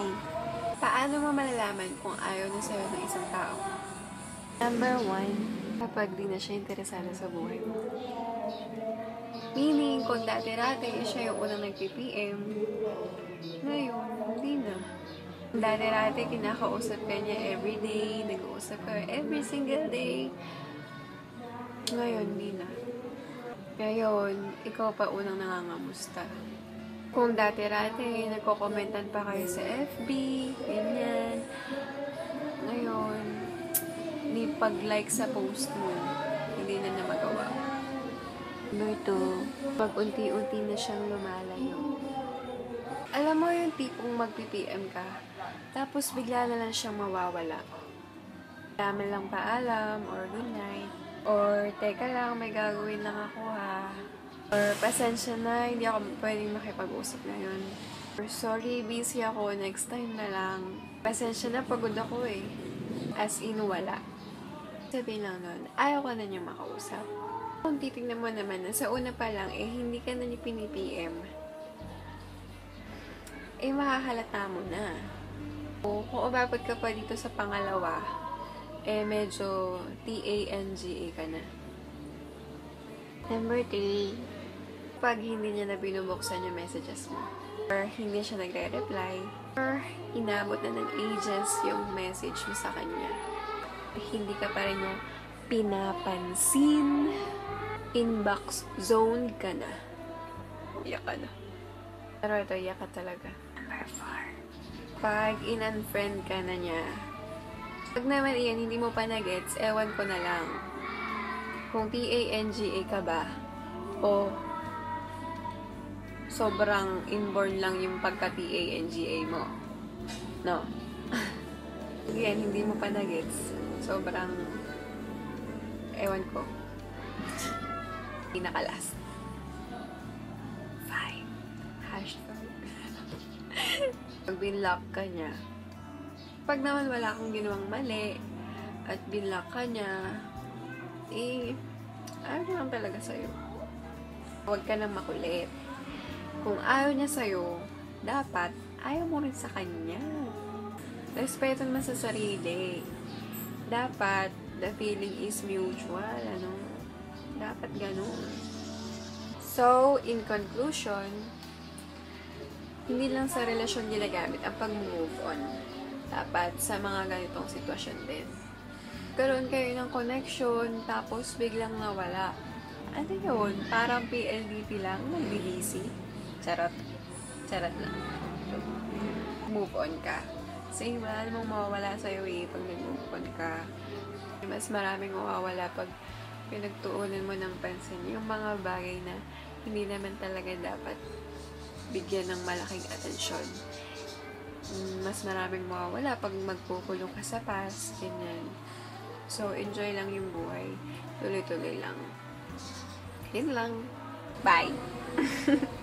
Bye! Paano mo malalaman kung ayaw na sa'yo ng isang tao? Number one, Kapag di na siya interesado sa buhay mo. Meaning, kung dati-dati siya yung unang nag-PPM, ngayon, hindi na. Kung dati-dati kinakausap ka niya everyday, nag-uusap ka every single day, ngayon, hindi na. Ngayon, ikaw pa unang nangangamusta. Kung dati-dati, nagko-commentan pa kayo sa FB, ganyan. Ngayon, ni pag-like sa post mo, hindi na na magawa. number two, Pag unti-unti na siyang lumalayo. Alam mo yung tipong mag-PPM ka, tapos bigla na lang siyang mawawala. Dami lang paalam, or good night, or teka lang, may gagawin lang ako ha. Or pasensya na, hindi ako pwedeng makipag-usap ngayon. Or sorry, busy ako, next time na lang. Pasensya na, pagod ako eh. As in, wala. Sabihin lang nun, ayaw ka na niyang makausap. Kung titignan mo naman na sa una pa lang, eh, hindi ka na ni pinipm, eh, makahalata mo na. O, kung umabot ka pa dito sa pangalawa, eh, medyo T-A-N-G-A ka na. number three, Pag hindi niya na binubuksan yung messages mo, or hindi siya nagre-reply, or inabot na ng ages yung message mo sa kanya, hindi ka pa rin yung pinapansin, inbox zone ka na. Iyak ka na. Pero ito, iyak ka talaga. number four, Pag in-unfriend ka na niya, pag naman iyan, hindi mo pa na-gets, ewan ko na lang. Kung T-A-N-G-A ka ba, o sobrang inborn lang yung pagka T-A-N-G-A mo. No. Yan, hindi mo pa na-gets. Sobrang, ewan ko. Pinakalas. Fine. Hashtag. Pag binlock ka niya, pag naman wala kang ginawang mali, at binlock ka niya, eh, ayaw niya lang talaga sa'yo. Huwag ka nang makulit. Kung ayaw niya sa'yo, dapat ayaw mo rin sa kanya. Respeto naman sa sarili. Dapat, the feeling is mutual, ano? Dapat ganun. So, in conclusion, hindi lang sa relasyon ginagamit ang pag-move on. Dapat sa mga ganitong sitwasyon din. Karoon kayo ng connection, tapos biglang nawala. Ano yun? Parang PLDT lang, nagbibisi. Charot. Charot lang. Move on ka. Kasi wala namang mawawala sa'yo eh pag nag-move on ka. Mas maraming mawawala pag pinagtuunan mo ng pansin yung mga bagay na hindi naman talaga dapat bigyan ng malaking atensyon. Mas maraming mawawala pag magkukulong ka sa past, ganyan. So, enjoy lang yung buhay. Tuloy-tuloy lang. Yun lang. Bye!